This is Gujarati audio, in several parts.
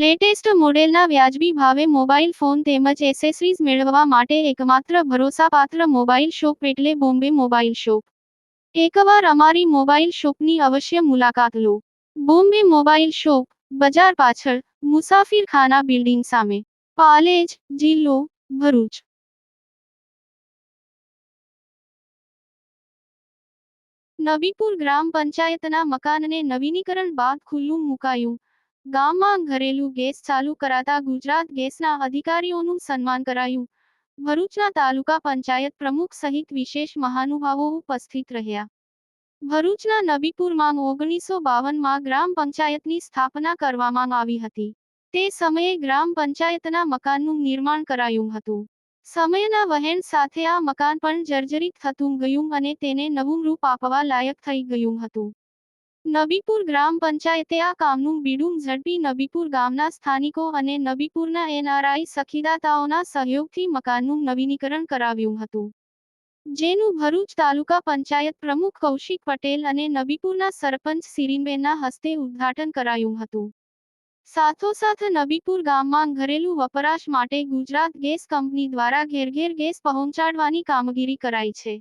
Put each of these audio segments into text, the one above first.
લેટેસ્ટ મોડેલના વ્યાજબી ભાવે મોબાઈલ ફોન તેમજ એસેસરીઝ મેળવવા માટે એકમાત્ર ભરોસાપાત્ર મોબાઈલ શોપ એટલે બોમ્બે મોબાઈલ શોપ. એકવાર અમારી મોબાઈલ શોપની અવશ્ય મુલાકાત લો. બોમ્બે મોબાઈલ શોપ, બજાર પાછળ, મુસાફિરખાના બિલ્ડિંગ સામે. પાલેજ, જિલ્લો, ભરૂચ. નબીપુર ગ્રામ પંચાયતના મકાનને નવીનીકરણ બાદ ખુલ્લું મુકાયું. ગામમાં ઘરેલું ગેસ ચાલુ કરાતા ગુજરાત ગેસના અધિકારીઓનું સન્માન કરાયું. ભરૂચના તાલુકા પંચાયત પ્રમુખ સહિત વિશેષ મહાનુભાવો ઉપસ્થિત રહ્યા. ભરૂચના નબીપુરમાં ઓગણીસો બાવનમાં ગ્રામ પંચાયતની સ્થાપના કરવામાં આવી હતી. તે સમયે ગ્રામ પંચાયતના મકાનનું નિર્માણ કરાયું હતું. સમયના વહેણ સાથે આ મકાન પણ જર્જરિત થતું ગયું અને તેને નવું રૂપ આપવા લાયક થઈ ગયું હતું. નબીપુર ગ્રામ પંચાયતે આ કામનું બીડું ઝડપી નબીપુર ગામના સ્થાનિકો અને નબીપુરના એનઆરઆઈ સખીદાતાઓના સહયોગથી મકાનનું નવીનીકરણ કરાવ્યું હતું. જેનું ભરૂચ તાલુકા પંચાયત પ્રમુખ કૌશિક પટેલ અને નબીપુરના સરપંચ સિરીનબેનના હસ્તે ઉદ્ઘાટન કરાયું હતું. સાથોસાથ નબીપુર ગામમાં ઘરેલું વપરાશ માટે ગુજરાત ગેસ કંપની દ્વારા ઘેર ઘેર ગેસ પહોંચાડવાની કામગીરી કરાઈ છે.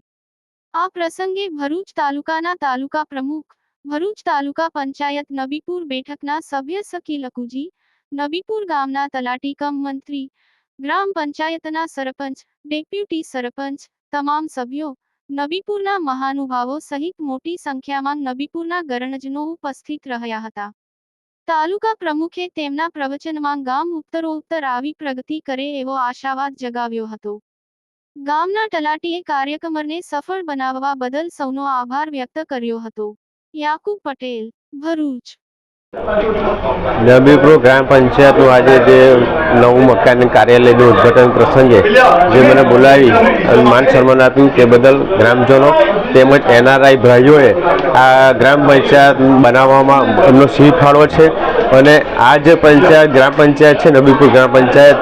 આ પ્રસંગે ભરૂચ તાલુકાના તાલુકા પ્રમુખ ભરૂચ તાલુકા પંચાયત નબીપુર બેઠકના સભ્ય સકી લકુજી નબીપુર ગામના તલાટી કમ મંત્રી, ગ્રામ પંચાયતના સરપંચ, ડેપ્યુટી સરપંચ, તમામ સભ્યો, નબીપુરના મહાનુભાવો સહિત મોટી સંખ્યામાં નબીપુરના ગરણજનો ઉપસ્થિત રહ્યા હતા. તાલુકા પ્રમુખે તેમના પ્રવચનમાં ગામ ઉત્તરોત્તર આવી પ્રગતિ કરે એવો આશાવાદ જગાવ્યો હતો. ગામના તલાટીએ કાર્યક્રમને સફળ બનાવવા બદલ સૌનો આભાર વ્યક્ત કર્યો હતો. યાકુબ પટેલ, ભરૂચ. નબીપુર ગ્રામ પંચાયતનું આજે જે નવું મકાન કાર્યાલયનું ઉદ્ઘાટન પ્રસંગે જે મને બોલાવી અને માન સન્માન આપ્યું તે બદલ ગ્રામજનો તેમજ એનઆરઆઈ ભાઈઓએ આ ગ્રામ પંચાયત બનાવવામાં એમનો સિંહ ફાળો છે અને આ જે પંચાયત ગ્રામ પંચાયત છે, નબીપુર ગ્રામ પંચાયત,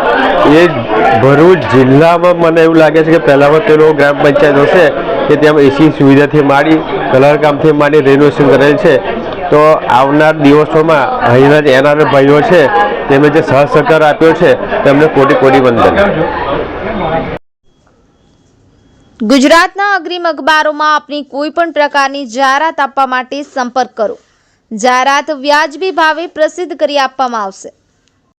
એ ભરૂચ જિલ્લામાં મને એવું લાગે છે કે પહેલાંમાં પેલો ગ્રામ પંચાયત હશે. કે ત્યાં એસી સુવિધાથી માંડી કલરકામથી માંડી રેનોવેશન કરેલ છે. તો આવનાર દિવસોમાં અહીંના જે એનઆર ભાઈઓ છે તેમણે જે સહ આપ્યો છે, તેમને કોટી કોટી વંદન. ગુજરાતના અગ્રીમ અખબારોમાં આપની કોઈ પણ પ્રકારની જાહેરાત આપવા માટે સંપર્ક કરો. જાહેરાત વ્યાજબી ભાવે પ્રસિદ્ધ કરી આપવામાં આવશે.